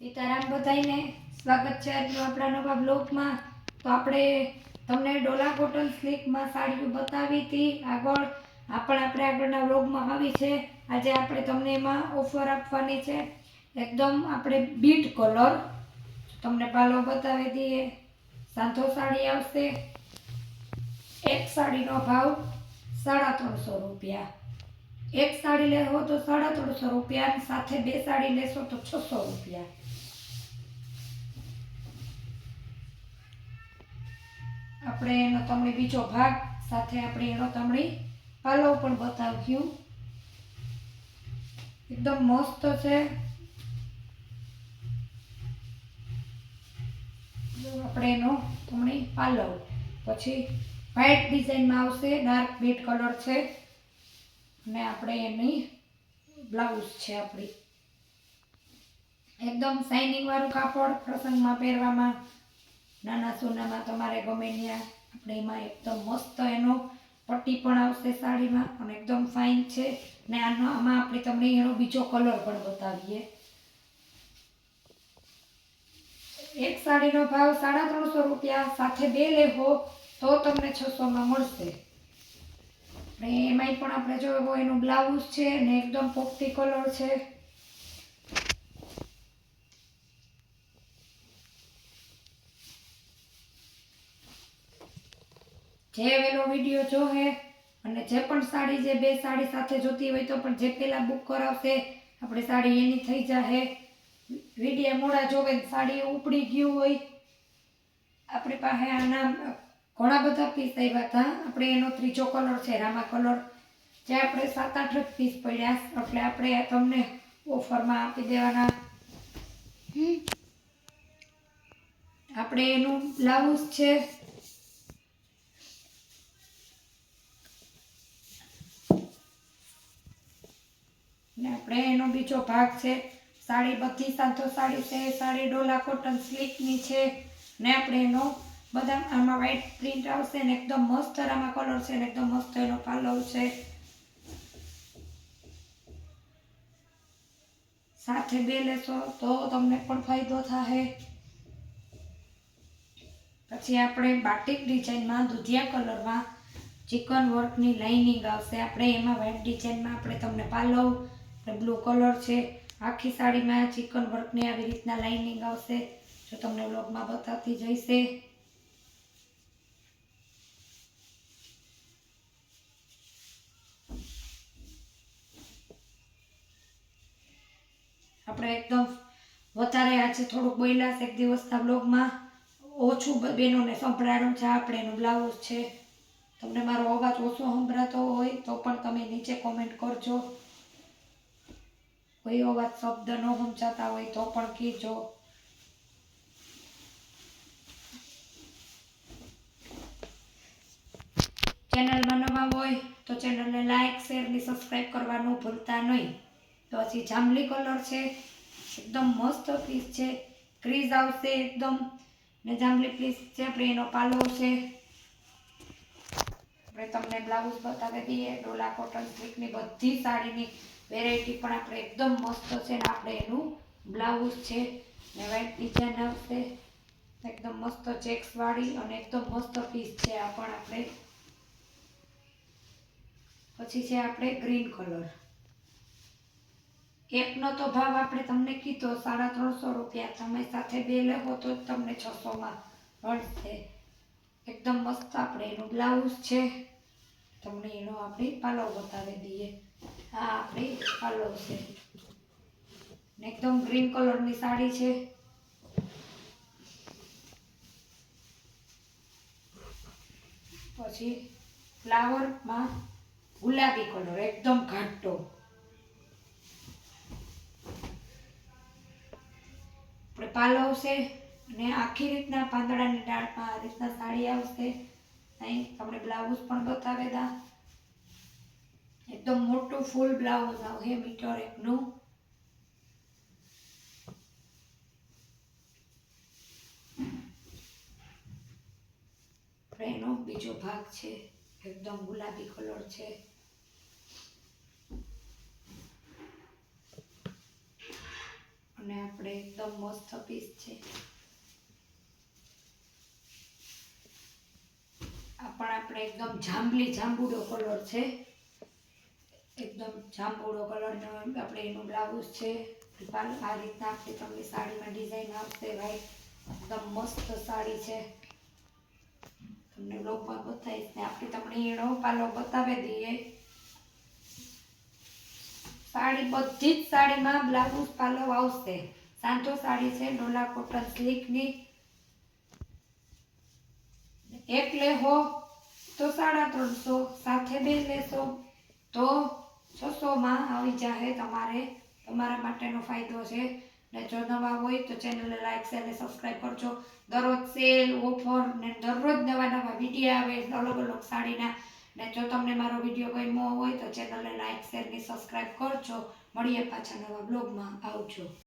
સીતારામ બધાઈને સ્વાગત છે આજનો આપણા નવા બ્લોગમાં તો આપણે તમને ડોલા કોટન સ્લીકમાં સાડીઓ બતાવી હતી. આગળ આ પણ આપણે આગળના બ્લોગમાં આવી છે. આજે આપણે તમને એમાં ઓફર આપવાની છે. એકદમ આપણે બીટ કલર તમને પાલો બતાવી દઈએ. સાંધો સાડી આવશે. એક સાડીનો ભાવ સાડા ત્રણસો રૂપિયા. એક સાડી લેવો તો સાડા ત્રણસો રૂપિયા સાથે બે સાડી લેશો તો છસો રૂપિયા. આપણે એનો તમને બીજો ભાગ સાથે આપણે એનો તમને પાલવ પણ બતાવ્યું. એકદમ મસ્ત છે. આપણે એનો તમને પાલવ. પછી વ્હાઇટ ડિઝાઇનમાં આવશે ડાર્ક બીટ કલર છે. અને આપણે એની બ્લાઉઝ છે આપણી. એકદમ શાઇનિંગ વાળું કાપડ પ્રસંગમાં પહેરવામાં. નાના સોનામાં તમારે ગમે ત્યાં. આપણે એમાં એકદમ મસ્ત એનો પટ્ટી પણ આવશે સાડીમાં અને એકદમ ફાઇન છે. ને આનો આમાં આપણે તમને એનો બીજો કલર પણ બતાવીએ. એક સાડીનો ભાવ સાડા ત્રણસો રૂપિયા, સાથે બે લેવો તો તમને છસોમાં મળશે. અને એમાંય પણ આપણે જો એનું બ્લાઉઝ છે ને એકદમ પોપટી કલર છે. જે વેલો વીડિયો જોહે અને જે પણ સાડી જે બે સાડી સાથે જોતી હોય તો પણ જે પહેલાં બુક કરાવશે આપણે સાડી એની થઈ જાહે. વીડિયો મોડા જોવે સાડી ઉપડી ગયું હોય. આપણી પાસે આના ઘણા બધા પીસ આવ્યા હતા. આપણે એનો ત્રીજો કલર છે રામા કલર જે આપણે સાત આઠ જ પીસ પડ્યા. એટલે આપણે તમને ઓફરમાં આપી દેવાના. આપણે એનું બ્લાઉઝ છે ને આપણે એનો બીજો ભાગ છે. સાડી બધી સાંધો સાડી છે, સાડી ડોલા કોટન સ્લીકની છે ને આપણે એનો બધા આમાં વ્હાઇટ પ્રિન્ટ આવશે ને એકદમ મસ્ત આમાં કલર છે ને એકદમ મસ્ત એનો પાલવ છે. સાથે બે લેશો તો તમને પણ ફાયદો થાય પછી આપણે બાટિક ડિઝાઇનમાં દુધિયા કલરમાં ચિકન વર્કની લાઇનિંગ આવશે. આપણે એમાં વ્હાઇટ ડિઝાઇનમાં આપણે તમને પાલવ બ્લુ કલર છે. આખી સાડીમાં ચિકન વર્કની આવી રીતના લાઇનિંગ આવશે. જો તમને બ્લોગમાં બતાવતી જઈશે. આપણે એકદમ વધારે આજે થોડુંક બોલ્યા છે એક દિવસના બ્લોગમાં ઓછું બહેનોને સંભળાડું છે, આપણે એનું બ્લાઉઝ છે. તમને મારો અવાજ ઓછો સંભળાતો હોય તો પણ તમે નીચે કોમેન્ટ કરજો. કોઈ અવાજ શબ્દ ન સમજાતા હોય તો પણ કહેજો. ચેનલમાં નવા હોય તો ચેનલને લાઈક, શેર ને સબસ્ક્રાઈબ કરવાનું ભૂલતા નહીં. તો પછી જાંબલી કલર છે, એકદમ મસ્ત પીસ છે. ક્રીઝ આવશે એકદમ. ને જાંબલી પીસ છે, આપણે પાલો છે. આપણે તમને બ્લાઉઝ બતાવી દઈએ, ડોલા કોટન સ્લીકની બધી સાડીની વેરાયટી પણ આપણે એકદમ મસ્ત છે ને આપણે એનું બ્લાઉઝ છે ને વ્હાઈટ ડિઝાઇન આવશે. એકદમ મસ્ત ચેક્સવાળી અને એકદમ મસ્ત પીસ છે આ પણ આપણે. પછી છે આપણે ગ્રીન કલર એકનો તો ભાવ આપણે તમને કીધો, સાડા ત્રણસો રૂપિયા. તમે સાથે બે લેવો તો તમને છસોમાં મળશે. એકદમ મસ્ત આપણે એનું બ્લાઉઝ છે. તમને એનો આપણે પાલવ બતાવી દઈએ. આ આપણે પાલવ છે. એકદમ ગ્રીન કલરની સાડી છે. પછી ફ્લાવરમાં ગુલાબી કલર એકદમ ઘાટો. આપણે પાલવ છે અને આખી રીતના પાંદડાની આ રીતના સાડી આવશે. અહીં તમને બ્લાઉઝ પણ બતાવે દા. એકદમ મોટું ફૂલ બ્લાઉઝ આવશે મીટર એકનું? એનો બીજો ભાગ છે, એકદમ ગુલાબી કલર છે. અને આપણે આપણે એકદમ મસ્ત પીસ છે. આ પણ આપણે એકદમ જાંબલી જાંબુડો કલર છે. એકદમ જાંબુડો કલરનો આપણે એનું બ્લાઉઝ છે. આ રીતના આપણી તમને સાડીમાં ડિઝાઇન આવશે ભાઈ. એકદમ મસ્ત સાડી છે. તમને બ્લોગમાં બતાવીશ ને આપણે તમને એનો પાલો બતાવી દઈએ. સાડી બધી જ સાડીમાં બ્લાઉઝ પાલો આવશે. સાંતો સાડી છે, ડોલા કોટન સ્લીકની એક લેહો તો સાડા ત્રણસો સાથે બે લેશો. તો છસોમાં આવી જાહે તમારે. તમારા માટેનો ફાયદો છે. ને જો નવા હોય તો ચેનલને લાઈક, શેર અને સબસ્ક્રાઈબ કરજો. દરરોજ સેલ, ઓફર ને દરરોજ નવા નવા વીડિયો આવે, અલગ અલગ સાડીના. ને જો તમને મારો વીડિયો ગમ્યો હોય તો ચેનલને લાઈક, શેર ને સબસ્ક્રાઈબ કરજો. મળીએ પાછા નવા બ્લોગમાં. આવજો.